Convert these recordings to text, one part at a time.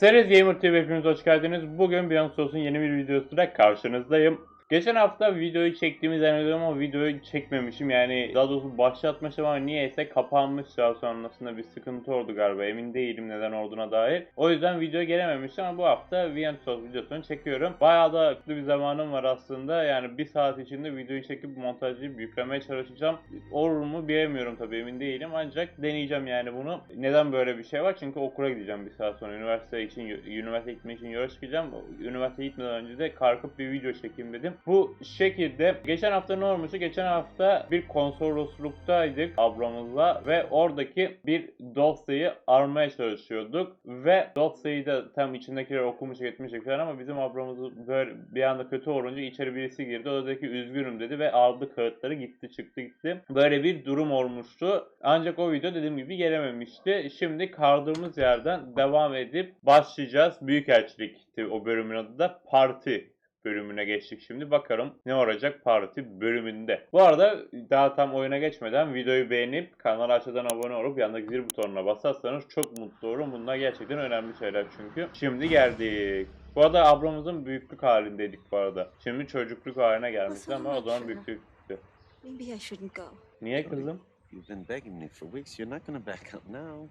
Series Gamer TV hepiniz hoş geldiniz. Bugün Beyond Souls'un yeni bir videosuyla karşınızdayım. Geçen hafta videoyu çektiğimi zannediyorum ama videoyu çekmemişim. Yani daha doğrusu başlatmışım ama niyeyse kapanmış daha sonrasında bir sıkıntı oldu galiba. Emin değilim neden olduğuna dair. O yüzden video gelememiştim ama bu hafta Beyond Souls videosunu çekiyorum. Bayağı da aklı bir zamanım var aslında. Yani bir saat içinde videoyu çekip montajlayıp yüklemeye çalışacağım. Olur mu bilemiyorum tabii emin değilim ancak deneyeceğim yani bunu. Neden böyle bir şey var? Çünkü okula gideceğim bir saat sonra. Üniversite için, üniversite gitmek için yola çıkacağım. Üniversite gitmeden önce de kalkıp bir video çekeyim dedim. Bu şekilde geçen hafta ne olmuştu? Geçen hafta bir konsolosluktaydık ablamızla ve oradaki bir dosyayı aramaya çalışıyorduk ve dosyayı da tam içindekileri okumuş etmiştik falan ama bizim ablamız böyle bir anda kötü olunca içeri birisi girdi. O da dedi ki üzgünüm dedi ve aldı kağıtları gitti çıktı gitti. Böyle bir durum olmuştu. Ancak o video dediğim gibi gelememişti. Şimdi kaldığımız yerden devam edip başlayacağız. Büyükelçilikti o bölümün adı da Parti bölümüne geçtik şimdi. Bakalım ne olacak parti bölümünde. Bu arada daha tam oyuna geçmeden videoyu beğenip kanala aşağıdan abone olup yandaki zil butonuna basarsanız çok mutlu olurum. Bunlar gerçekten önemli şeyler çünkü. Şimdi geldik. Bu arada ablamızın büyüklük halindeydik bu arada. Şimdi çocukluk haline gelmişti ama o zaman büyüklüktü. Maybe I shouldn't go. Niye kızım? You've been begging me for weeks. You're not gonna back up now.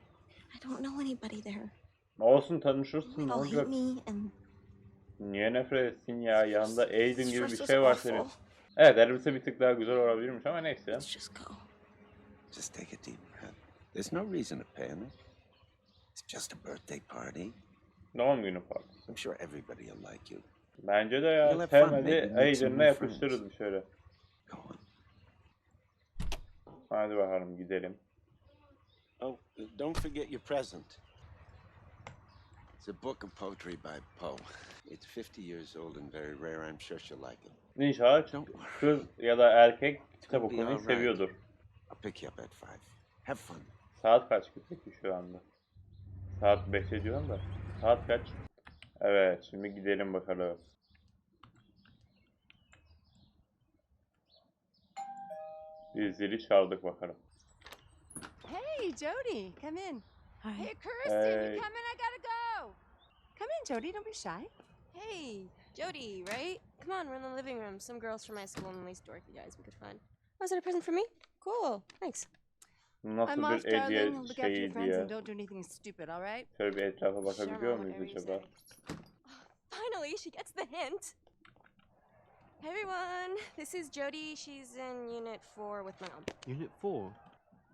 I don't know anybody there. Olsun tanışırsın They'll olacak? hate me and Niye nefret etsin ya? Yanında Aiden gibi bir şey var senin. Evet elbise bir tık daha güzel olabilirmiş ama neyse. Let's just go. Just take a deep breath. There's no reason to panic. It's just a birthday party. Doğum günü partisi. I'm sure everybody will like you. Bence de ya sevmedi new yapıştırırız şöyle. Hadi bakalım gidelim. Oh, don't forget your present. It's a book of poetry by Poe. It's 50 years old and very rare. I'm sure she'll like it. İnşallah Don't worry. kız ya da erkek kitap okumayı seviyordur. I'll pick you up at 5. Have fun. Saat kaç ki peki şu anda? Saat 5 diyorum da. Saat kaç? Evet şimdi gidelim bakalım. Bir zili çaldık bakalım. Hey, Jody, come in. Hi. Hey, Kirsten, Hey. you come in? I gotta go. Come in, Jody. Don't be shy. Hey, Jody, right? Come on, we're in the living room. Some girls from my school and these dorky guys we could find. Oh, Was it a present for me? Cool, thanks. I'm off, bir darling. hediye Look after your şeyiydi friends ya? and don't do anything stupid, all right? Şöyle bir etrafa Sure, bakabiliyor Mom, muyuz whatever you acaba? say. Finally, she gets the hint. Hey everyone, this is Jody. She's in Unit 4 with my mom. Unit 4?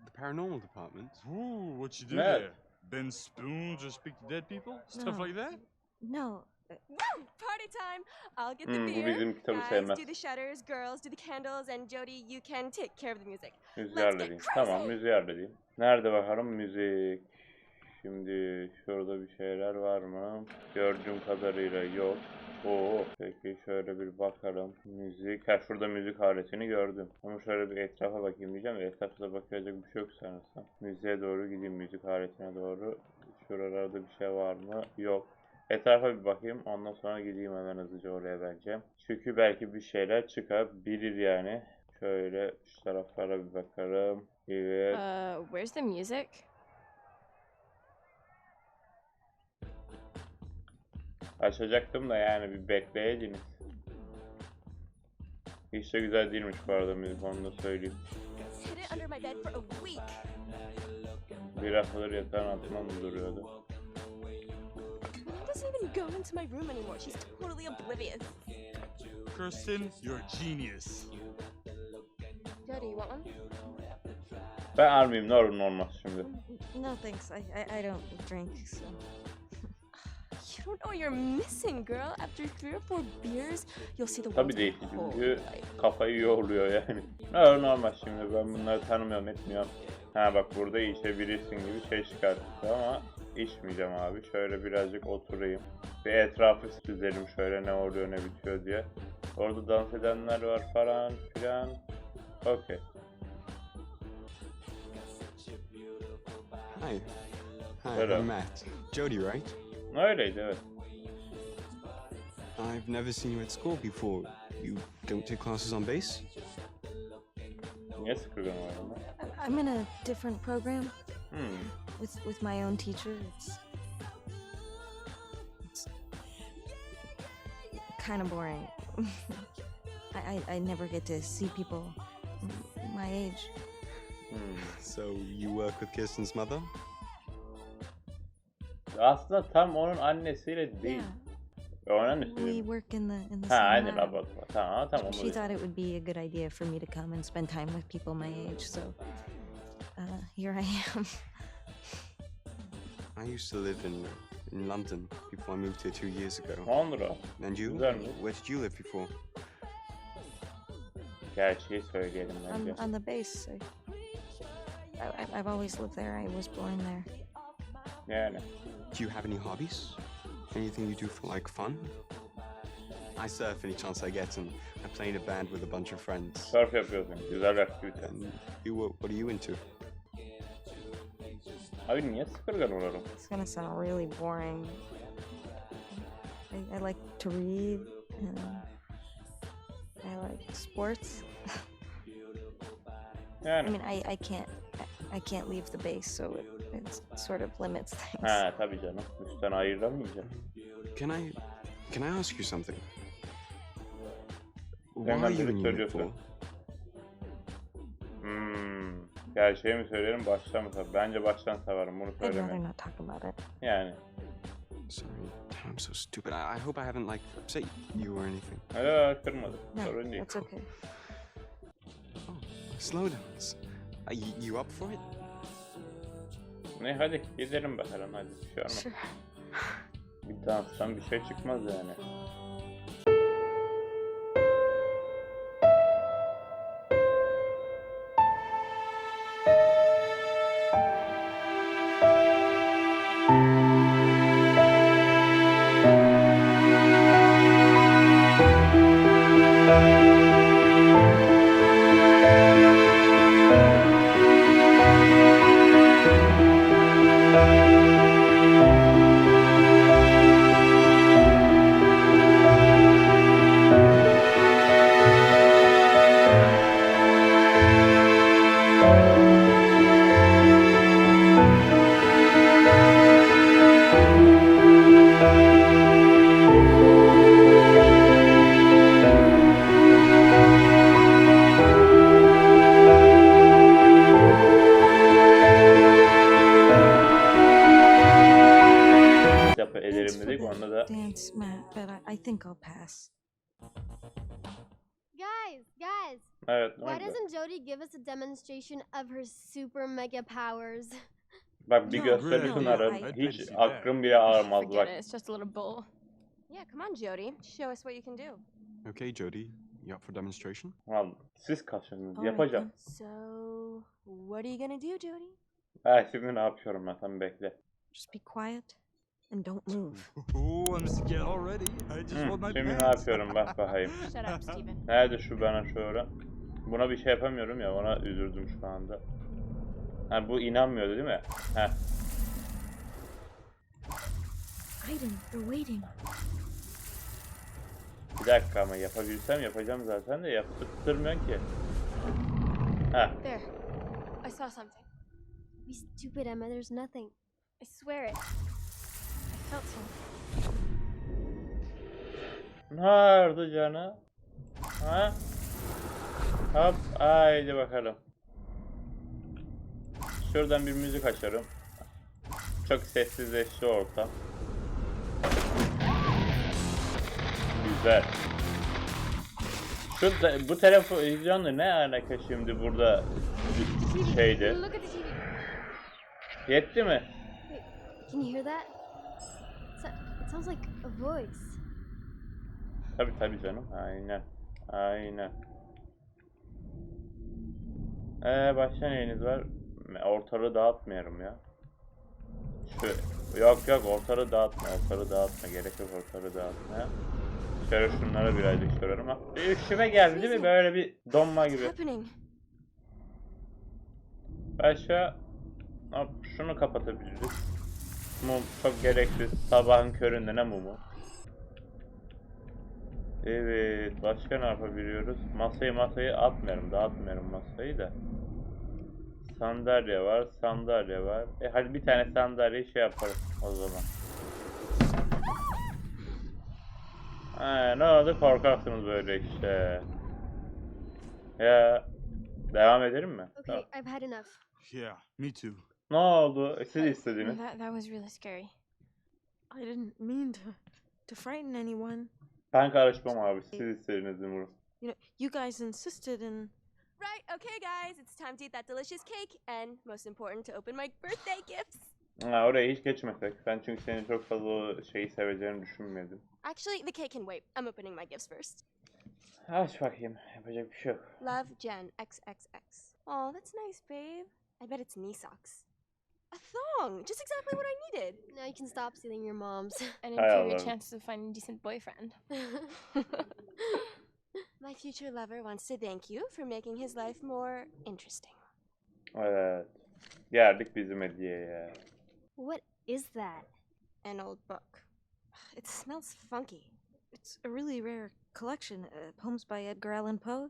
The paranormal department? Ooh, what you do Yeah. there? Bend spoons or speak to dead people? Stuff No. like that? No. Party time! I'll get the Hmm, bu beer. bizim kitabı Guys sevmez. do the shutters, girls do the candles, and Jody, you can take care of the music. Müziği Let's get halledeyim. crazy. Tamam müziği halledeyim. Nerede bakalım müzik? Şimdi şurada bir şeyler var mı? Gördüğüm kadarıyla yok. Oo, peki şöyle bir bakalım. Müzik. Ha şurada müzik aletini gördüm. Ama şöyle bir etrafa bakayım diyeceğim. de Etrafta bakacak bir şey yok sanırsam. Müziğe doğru gideyim müzik aletine doğru. Şuralarda bir şey var mı? Yok. Etrafa bir bakayım. Ondan sonra gideyim hemen hızlıca oraya bence. Çünkü belki bir şeyler çıkabilir yani. Şöyle şu taraflara bir bakalım. Evet. Uh, where's the music? Açacaktım da yani bir bekleyeydiniz. Hiç de güzel değilmiş bu arada müzik onu da söyleyeyim. Bir haftadır yatağın altında mı duruyordu? Doesn't go into my room anymore. She's totally oblivious. Kirsten, you're a genius. Jody, you want one? Ben almayayım ne olur ne olmaz şimdi. No thanks. I, I, I don't drink, so. You don't know what you're missing, girl. After three or four beers, you'll see the Tabii world değil a whole. çünkü kafayı yoğurluyor yani. Ne olur ne olmaz şimdi ben bunları tanımıyorum etmiyorum. Ha bak burada içebilirsin gibi şey çıkarttı ama içmeyeceğim abi. Şöyle birazcık oturayım. Bir etrafı süzelim şöyle ne oluyor ne bitiyor diye. Orada dans edenler var falan filan. Okey. Hi. Hi, Hello. I'm Matt. Jody, right? Öyleydi evet. I've never seen you at school before. You don't take classes on bass? Niye sıkıldım orada? I- I'm in a different program Hmm. With with my own teacher. It's kind of boring. I, I I never get to see people my age. Hmm. So you work with Kirsten's mother? Aslında tam onun annesiyle değil. Yeah, Onun annesi we work in the in the Ha same aynı lab. laboratuvar. Tamam tamam. She thought it would be a good idea for me to come and spend time with people my age, so uh, here I am. I used to live in in London before I moved here two years ago. Londra. And you? Güzel? Where did you live before? Gerçeği söyleyelim on, bence. on the base. I, I, I've- I've always lived there. I was born there. Yani. Do you have any hobbies? Anything you do for like fun? I surf any chance I get, and I play in a band with a bunch of friends. Surf yapıyorsun. Güzel aktivite. And you, what, what are you into? Abi niye sıkırgan olurum? It's gonna sound really boring. I, I like to read. And I like sports. yeah, I Yani. mean, I, I can't I, I can't leave the base, so it, it sort of limits things. Ha tabii canım. Üstten ayıramayacağım. Can I, can I ask you something? Why are you direkt in unit Gerçeği mi söyleyelim baştan mı severim? Bence baştan severim bunu I'd rather söylemeyin. not talk about it. Yani. Sorry, I'm so stupid. I, I hope I haven't like upset you or anything. Öyle kırmadım. No, Sorun değil. it's okay. Slow dance. Are you, you up for it? Ne hadi gidelim bakalım hadi. Bir şey olmaz. Sure. Bir danstan bir şey çıkmaz yani. Guys, why doesn't Jody give us a demonstration of her super mega powers? Bak bir No, gösteri really, sunarım. Hiç aklım bile ağrımaz Forget bak. it. It's just a little bull. Yeah, come on, Jody. Show us what you can do. Okay, Jody, you up for demonstration? Al, siz kaçırdınız. Alright Yapacağım. So, what are you gonna do, Jody? Ha şimdi ne yapıyorum ben sen bekle. Just be quiet and don't move. Oh, I'm scared already. I just Hı, want my şimdi ne pants. yapıyorum bak bakayım. Shut up, Steven. Nerede şu bana şöyle. Buna bir şey yapamıyorum ya ona üzüldüm şu anda. Ha bu inanmıyordu değil mi? Waiting. Bir dakika ama yapabilsem yapacağım zaten de yaptırtmıyorsun ki. Ha. There. I saw something. Be stupid, Emma. There's nothing. I swear it. I felt something. Nerede canı? Ha? Hop, haydi bakalım. Şuradan bir müzik açarım. Çok sessizleşti ortam. Güzel. Şu bu televizyonla ne alaka şimdi burada şeydi? Yetti mi? Can you hear that? İt sounds like a voice. Tabi tabi canım. Aynen. Aynen. Ee başka neyiniz var? Ortalığı dağıtmayalım ya. Şu yok yok ortalığı dağıtma, ortalığı dağıtma. Gerek yok ortalığı dağıtmaya. Şöyle şunlara birazcık sorarım. Bir üşüme geldi değil mi? Böyle bir donma gibi. Başka hop, şunu kapatabiliriz. Mum çok gereksiz. Sabahın köründe ne mumu? Evet. Başka ne yapabiliyoruz? Masayı masayı atmıyorum. Dağıtmıyorum masayı da. Sandalye var. Sandalye var. E hadi bir tane sandalyeyi şey yaparız o zaman. Ha, ne oldu korkaksınız böyle işte. Ya devam edelim mi? Okay, Tamam. I've had enough. Yeah, me too. Ne oldu? Siz istediniz. That, that was really scary. I didn't mean to to frighten anyone. Ben karışmam abi. Siz istediniz Zumru. You know, you guys insisted and Right, okay, guys, it's time to eat that delicious cake, and most important, to open my birthday gifts. Ha, oraya hiç geçmesek. Ben çünkü senin çok fazla o şeyi seveceğini düşünmedim. Actually, the cake can wait. I'm opening my gifts first. Aç bakayım. Yapacak bir şey yok. Love, Jen, XXX. Oh, that's nice, babe. I bet it's knee socks. A thong! Just exactly what I needed. Now you can stop stealing your mom's. And Hi, improve your chances of finding a decent boyfriend. my future lover wants to thank you for making his life more interesting. Evet. Geldik bizim hediyeye. what is that? An old book. It smells funky. it's a really rare collection. Uh, poems by Edgar Allan Poe.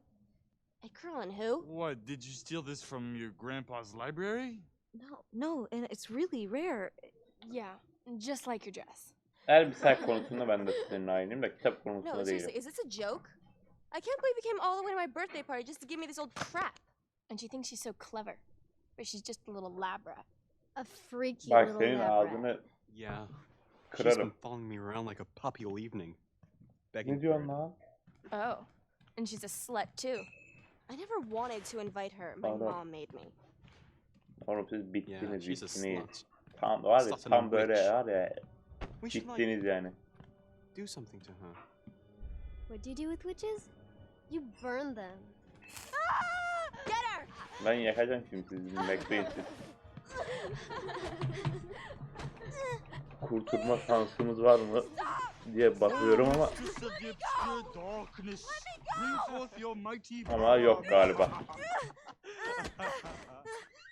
Edgar Allan who? What, did you steal this from your grandpa's library? No, no, and it's really rare. Eh, yeah, just like your dress. Elbise konusunda ben de sizinle aynıyım da kitap konusunda No, değilim. seriously, is this a joke? I can't believe you came all the way to my birthday party just to give me this old crap. And she thinks she's so clever. But she's just a little lab rat. A freaky Bak little senin lab ağzını rat. Yeah. She's kırarım. been following me around like a puppy all evening. Begging Ne for diyorsun it. lan? Oh, and she's a slut too. I never wanted to invite her. My Pardon. mom made me. Oğlum siz Yeah, bittiniz a bittiniz. Tam var ya tam böyle witch. var ya We should like bittiniz yani. do something to her. What do you do with witches? You burn them. Ah! Get her! Ben yakacağım şimdi sizi bekleyin siz. Kurtulma şansımız var mı diye bakıyorum ama ama yok galiba.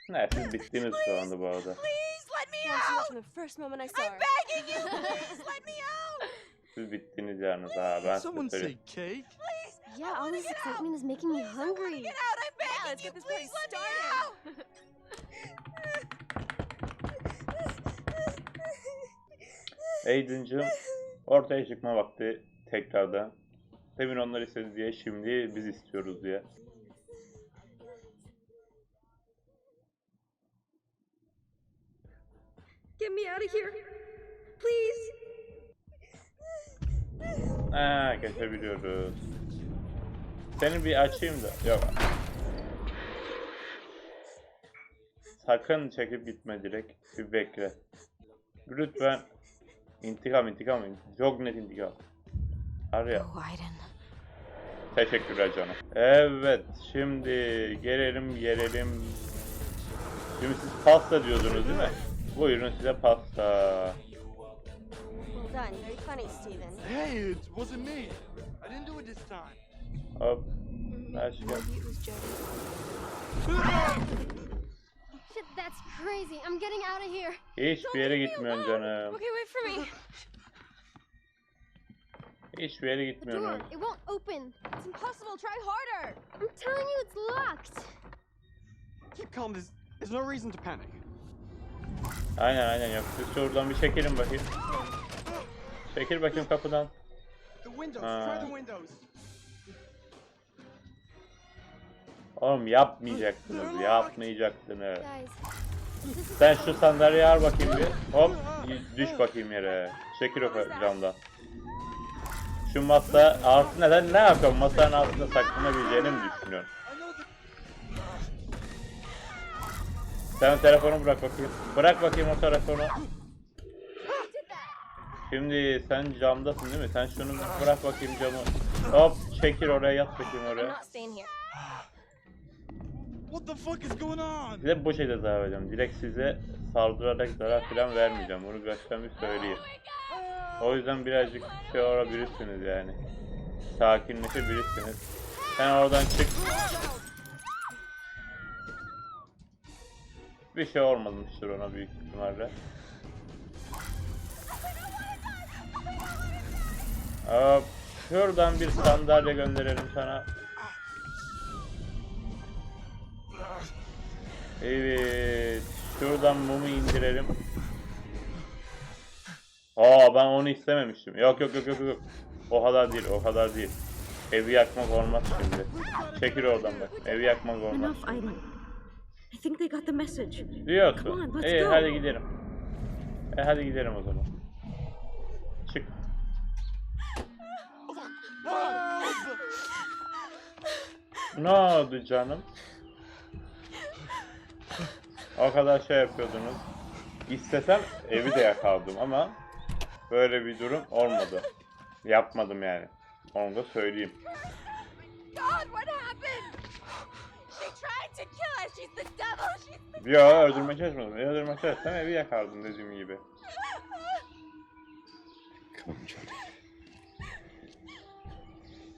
Ne siz bittiniz şu anda bu arada. Please let me out! From the first moment I saw her. I'm begging you! Please let me out! Siz bittiniz yalnız ha ben Someone size say söyleyeyim. cake? Yeah, all this excitement is making me hungry. Get out! I'm begging Yeah, let's you! get this Please party let me started. out! Aiden'cığım ortaya çıkma vakti tekrardan. Demin onlar istedi diye şimdi biz istiyoruz diye. Get me out of here, please. Ha geçebiliyoruz. Seni bir açayım da. Yok. Sakın çekip gitme direkt. Bir bekle. Lütfen. İntikam intikam. Çok net intikam. Var ya. Oh. Teşekkürler canım. Evet. Şimdi gelelim gelelim. Şimdi siz pasta diyordunuz değil mi? Buyurun size pasta. Well done. Very funny, Steven. Hey, it wasn't me. I didn't do it this time. Hop. Ver şu- Maybe it was Jody. Shit, that's crazy. I'm getting out of here. Hiçbir yere gitmiyorsun canım. Okay, wait for me. Hiçbir yere The door, gitmiyorsun. it won't open. It's impossible. Try harder. I'm telling you, it's locked. Keep calm. There's, there's no reason to panic. Aynen aynen yap. Siz şuradan bir çekilin bakayım. Çekil bakayım kapıdan. Windows. Oğlum this is Sen şu sandalyeyi al bakayım bir. Hop, düş bakayım yere. Çekil o camdan. Şu masa altı neden ne yapıyorsun? Masanın altında saklanabileceğini mi düşünüyorsun? Sen telefonu bırak bakayım. Bırak bakayım o telefonu. Şimdi sen camdasın değil mi? Sen şunu bırak bakayım camı. Hop, çekil oraya yat bakayım oraya. What the fuck is going on? Size bu şekilde zarar vereceğim. Direkt size saldırarak zarar falan vermeyeceğim. Bunu baştan bir söyleyeyim. O yüzden birazcık şey olabilirsiniz yani. Sakinleşebilirsiniz. Sen oradan çık. Bir şey olmamıştır ona büyük ihtimalle. Hop. Şuradan bir sandalye gönderelim sana. Evet. Şuradan mumu indirelim. Aa ben onu istememiştim. Yok yok yok yok yok. O kadar değil, o kadar değil. Evi yakmak olmaz şimdi. Çekil oradan bak. Evi yakmak olmaz. Enough, Aiden. I think they got the message. Come on, Diyorsun. let's İyi go. hadi gidelim. E hadi gidelim o zaman. Çık. Ne oldu canım? O kadar şey yapıyordunuz. İstesem evi de yakardım ama böyle bir durum olmadı. Yapmadım yani. Onu da söyleyeyim. She's the devil. She's the Yo öldürmeye çalışmadım. Öldürmeye çalışsam evi yakardım dediğim gibi. Come on, Jody.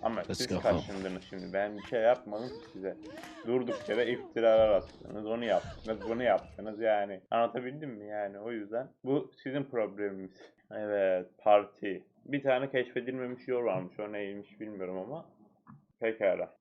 Ama Let's siz go home. kaşındınız şimdi. Ben bir şey yapmadım ki size. Durduk yere iftiralar attınız. Onu yaptınız, bunu yaptınız yani. Anlatabildim mi yani? O yüzden bu sizin probleminiz. Evet, parti. Bir tane keşfedilmemiş yol varmış. O neymiş bilmiyorum ama. Pekala.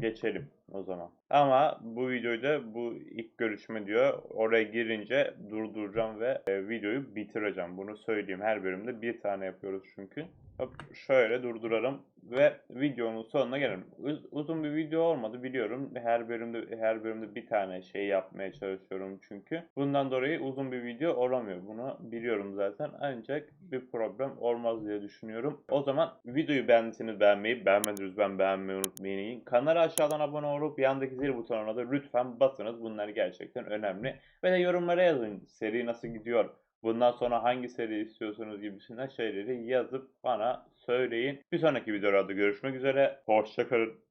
Geçelim o zaman. Ama bu videoyu da bu ilk görüşme diyor. Oraya girince durduracağım ve e, videoyu bitireceğim. Bunu söyleyeyim. Her bölümde bir tane yapıyoruz çünkü. Hop şöyle durduralım ve videonun sonuna gelelim. Uz- uzun bir video olmadı biliyorum. Her bölümde her bölümde bir tane şey yapmaya çalışıyorum çünkü. Bundan dolayı uzun bir video olamıyor. Bunu biliyorum zaten. Ancak bir problem olmaz diye düşünüyorum. O zaman videoyu beğendiyseniz beğenmeyi, beğenmediyseniz ben beğenmeyi unutmayın. Kanala aşağıdan abone olup yandaki zil butonuna da lütfen basınız. Bunlar gerçekten önemli. Ve de yorumlara yazın. Seri nasıl gidiyor? Bundan sonra hangi seri istiyorsunuz gibisinden şeyleri yazıp bana söyleyin. Bir sonraki videolarda görüşmek üzere. Hoşçakalın.